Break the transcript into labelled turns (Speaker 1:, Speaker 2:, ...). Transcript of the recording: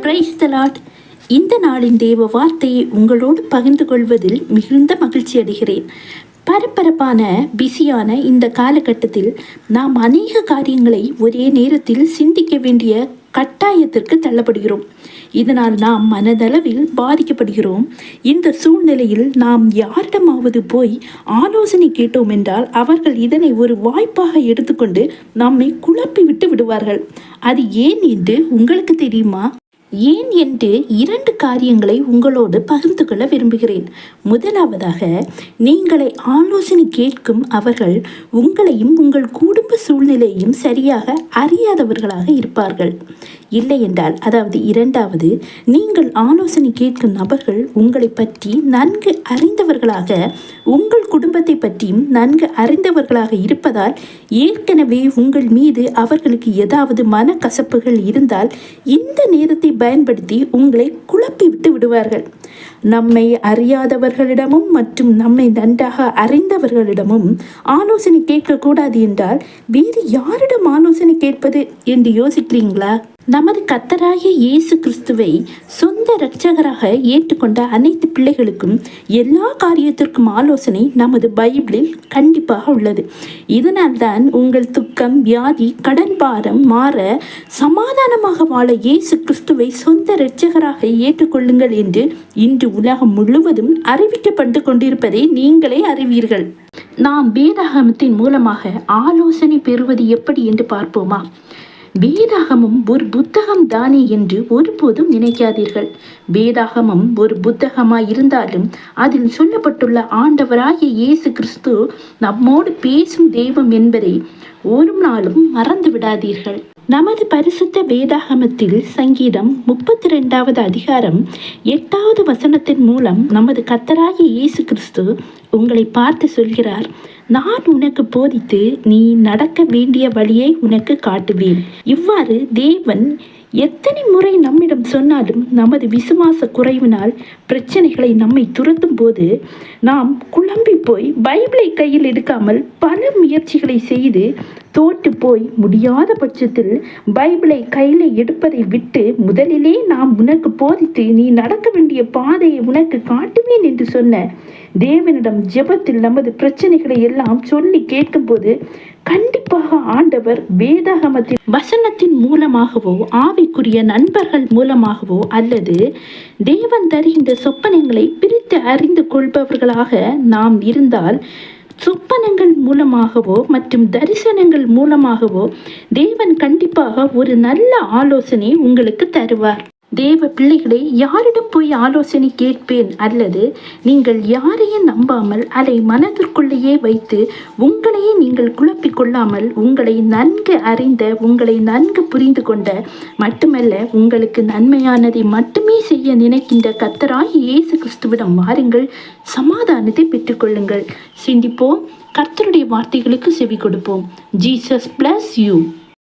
Speaker 1: Price இந்த நாளின் தேவ வார்த்தையை உங்களோடு பகிர்ந்து கொள்வதில் மிகுந்த மகிழ்ச்சி அடைகிறேன். பரபரப்பான பிஸியான இந்த காலகட்டத்தில் நாம் அநேக காரியங்களை ஒரே நேரத்தில் சிந்திக்க வேண்டிய கட்டாயத்திற்கு தள்ளப்படுகிறோம். இதனால் நாம் மனதளவில் பாதிக்கப்படுகிறோம். இந்த சூழ்நிலையில் நாம் யாரிடமாவது போய் ஆலோசனை கேட்டோம் என்றால் அவர்கள் இதனை ஒரு வாய்ப்பாக எடுத்துக்கொண்டு நம்மை குழப்பி விட்டு விடுவார்கள். அது ஏன் என்று உங்களுக்கு தெரியுமா? ஏன் என்று இரண்டு காரியங்களை உங்களோடு பகிர்ந்து கொள்ள விரும்புகிறேன். முதலாவதாக நீங்களை ஆலோசனை கேட்கும் அவர்கள் உங்களையும் உங்கள் குடும்ப சூழ்நிலையும் சரியாக அறியாதவர்களாக இருப்பார்கள். இல்லை என்றால் அதாவது இரண்டாவது நீங்கள் ஆலோசனை கேட்கும் நபர்கள் உங்களை பற்றி நன்கு அறிந்தவர்களாக உங்கள் குடும்பத்தை பற்றியும் நன்கு அறிந்தவர்களாக இருப்பதால் ஏற்கனவே உங்கள் மீது அவர்களுக்கு ஏதாவது மனக்கசப்புகள் இருந்தால் இந்த நேரத்தை பயன்படுத்தி உங்களை குழப்பி விட்டு விடுவார்கள். நம்மை அறியாதவர்களிடமும் மற்றும் நம்மை நன்றாக அறிந்தவர்களிடமும் ஆலோசனை கேட்கக்கூடாது என்றால் வேறு யாரிடம் ஆலோசனை கேட்பது என்று யோசிக்கிறீங்களா? நமது கத்தராய இயேசு கிறிஸ்துவை சொந்த இரட்சகராக ஏற்றுக்கொண்ட அனைத்து பிள்ளைகளுக்கும் எல்லா காரியத்திற்கும் ஆலோசனை நமது பைபிளில் கண்டிப்பாக உள்ளது. இதனால்தான் உங்கள் துக்கம் வியாதி கடன் பாரம் மாற சமாதானமாக வாழ இயேசு கிறிஸ்துவை சொந்த இரட்சகராக ஏற்றுக்கொள்ளுங்கள் என்று இன்று உலகம் முழுவதும் அறிவிக்கப்பட்டு கொண்டிருப்பதை நீங்களே அறிவீர்கள். நாம் வேதாகமத்தின் மூலமாக ஆலோசனை பெறுவது எப்படி என்று பார்ப்போமா? வேதாகமும் ஒரு புத்தகம் தானே என்று ஒருபோதும் நினைக்காதீர்கள். வேதாகமம் ஒரு புத்தகமாய் இருந்தாலும் அதில் சொல்லப்பட்டுள்ள ஆண்டவராகிய இயேசு கிறிஸ்து நம்மோடு பேசும் தெய்வம் என்பதை ஒரு நாளும் மறந்து விடாதீர்கள். நமது பரிசுத்த வேதாகமத்தில் சங்கீதம் முப்பத்தி ரெண்டாவது அதிகாரம் எட்டாவது வசனத்தின் மூலம் நமது கத்தராகிய இயேசு கிறிஸ்து உங்களை பார்த்து சொல்கிறார். நான் உனக்கு போதித்து நீ நடக்க வேண்டிய வழியை உனக்கு காட்டுவேன். இவ்வாறு தேவன் எத்தனை முறை நம்மிடம் சொன்னாலும் நமது விசுவாச குறைவினால் பிரச்சனைகளை நம்மை துரத்தும் போது நாம் குழம்பி போய் பைபிளை கையில் எடுக்காமல் பல முயற்சிகளை செய்து தோற்று போய் முடியாத பட்சத்தில் பைபிளை கையில் எடுப்பதை விட்டு முதலிலே நாம் உனக்கு போதித்து நீ நடக்க வேண்டிய பாதையை உனக்கு காட்டுவேன் என்று சொன்ன தேவனிடம் ஜெபத்தில் நமது பிரச்சனைகளை எல்லாம் சொல்லி கேட்கும்போது கண்டிப்பாக ஆண்டவர் வேதாகமத்தின் வசனத்தின் மூலமாகவோ ஆவிக்குரிய நண்பர்கள் மூலமாகவோ அல்லது தேவன் தருகின்ற சொப்பனங்களை பிரித்து அறிந்து கொள்பவர்களாக நாம் இருந்தால் சொப்பனங்கள் மூலமாகவோ மற்றும் தரிசனங்கள் மூலமாகவோ தேவன் கண்டிப்பாக ஒரு நல்ல ஆலோசனை உங்களுக்கு தருவார். தேவ பிள்ளைகளை யாரிடம் போய் ஆலோசனை கேட்பேன் அல்லது நீங்கள் யாரையும் நம்பாமல் அதை மனதிற்குள்ளேயே வைத்து உங்களையே நீங்கள் குழப்பிக் கொள்ளாமல் உங்களை நன்கு அறிந்த உங்களை நன்கு புரிந்து கொண்ட மட்டுமல்ல உங்களுக்கு நன்மையானதை மட்டுமே செய்ய நினைக்கின்ற கத்தராய் இயேசு கிறிஸ்துவிடம் வாருங்கள் சமாதானத்தை பெற்றுக்கொள்ளுங்கள் சிந்திப்போம் கர்த்தருடைய வார்த்தைகளுக்கு செவி கொடுப்போம். Jesus bless you